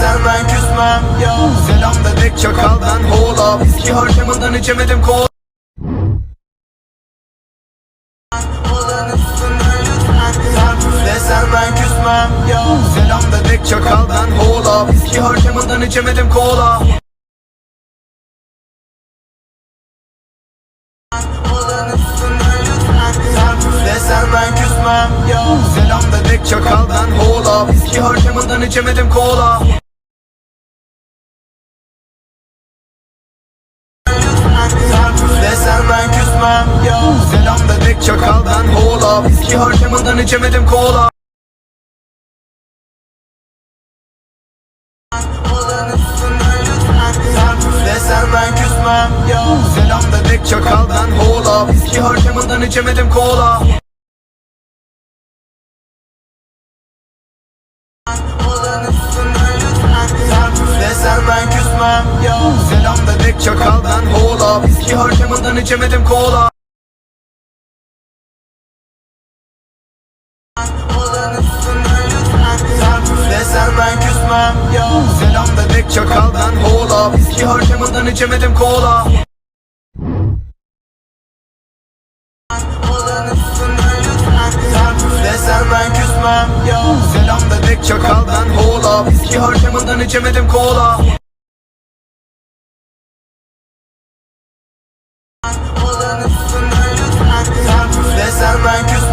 Desen ben küsmem ya. Selam tek çakal ben hola. Viski harcamadan içemedim Sen desen ben küsmem ya. Selam tek çakal ben hola. Viski harcamadan içemedim kola. Sen ben küsmem ya. Selam tek çakal ben hola. Viski harcamadan içemedim kola Desen ben küsmem ya. Selam tek çakal ben hola. Viski harcamadan içemedim kola. Olan üstüne lütfen. Sen püf desen ben küsmem ya. Selam tek çakal ben hola. Viski harcamadan içemedim kola. Olan üstüne lütfen. Sen püf desen ben küsmem ya. Selam tek çakal ben Viski harcamadan içemedim kola. Lütfen Sen ben küsmem ya. Selam tek çakal ben hola Viski harcamadan içemedim kola. Lütfen Sen ben küsmem ya. Selam tek çakal ben hola Viski harcamadan içemedim kola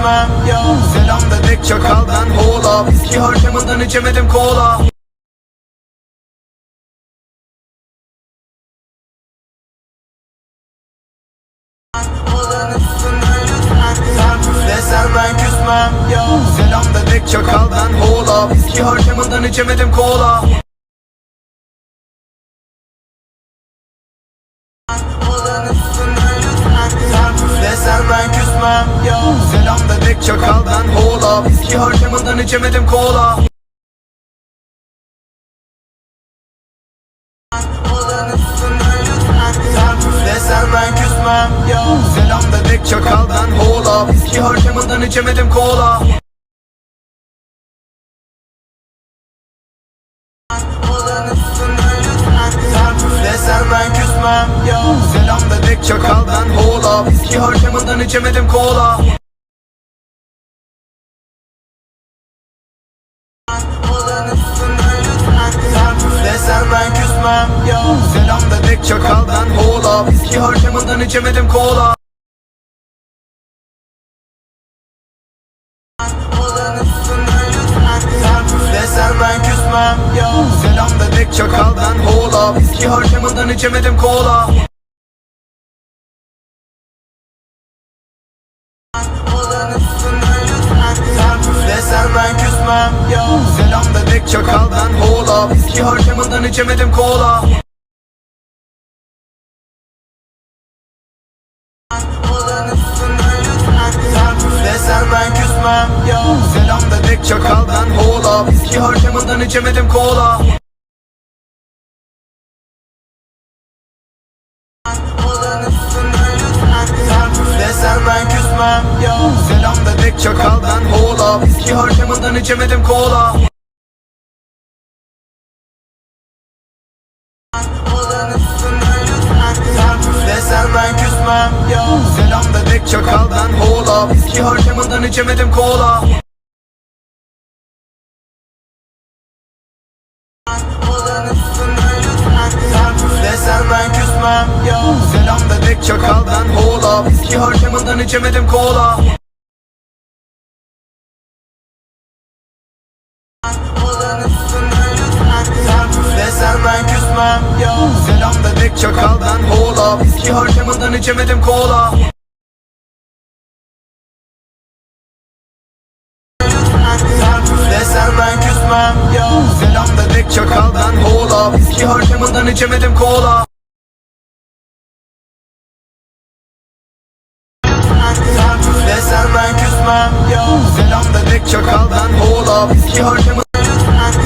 ben ya. Selam tek çakal ben hola. Viski harcamadan içemedim kola. Ben küsmem ya. Selam tek çakal ben hola. Viski harcamadan içemedim kola Tek çakal hola Viski harcamadan içemedim kola. Sen ben küsmem ya. Selam tek çakal hola Viski harcamadan içemedim kola. Sen ben küsmem ya. Selam tek çakal ben hola Viski harcamadan içemedim kola hola Viski harcamadan içemedim kola. Desen ben küsmem ya Selam tek çakal ben hola Viski harcamadan içemedim kola. Desen ben küsmem ya Selam tek çakal ben hola Viski harcamadan içemedim kola Sen ben küsmem ya. Selam tek çakal ben hola. Viski harcamadan içemedim kola. Sen ben küsmem Selam tek çakal ben hola. Viski harcamadan içemedim kola. Lütfen. Sen ben küsmem ya çakal ben hola Viski harcamadan içemedim kola. Ben küsmem ya. Selam tek çakal ben hola Viski harcamadan içemedim kola. Sen ben küsmem ya. Selam tek çakal ben hola Viski harcamadan içemedim kola çakal ben hola Viski harcamadan içemedim kola. Sen püf desen ben küsmem Selam tek çakal ben hola Viski harcamadan.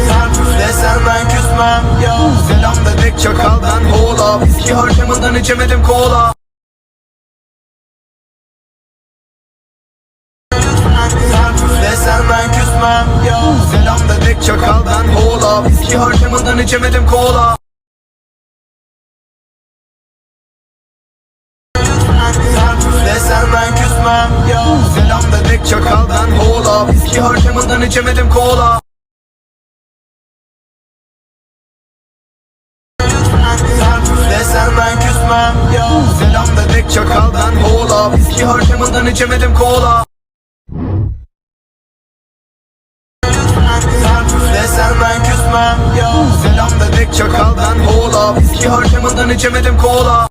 Sen püf desen ben küsmem Selam tek çakal ben hola harcamadan içemedim kola Sen ben küsmem. Ya Selam tek çakal ben hola. Viski harcamadan içemedim kola. Desen ben küsmem. Selamda tek çakal ben hola. Viski harcamadan içemedim kola. Desen ben küsmem. Selamda tek çakal ben hola. Viski harcamadan içemedim kola Desen ben küsmem. Selamda tek çakal ben hola Viski harcamadan içemedim kola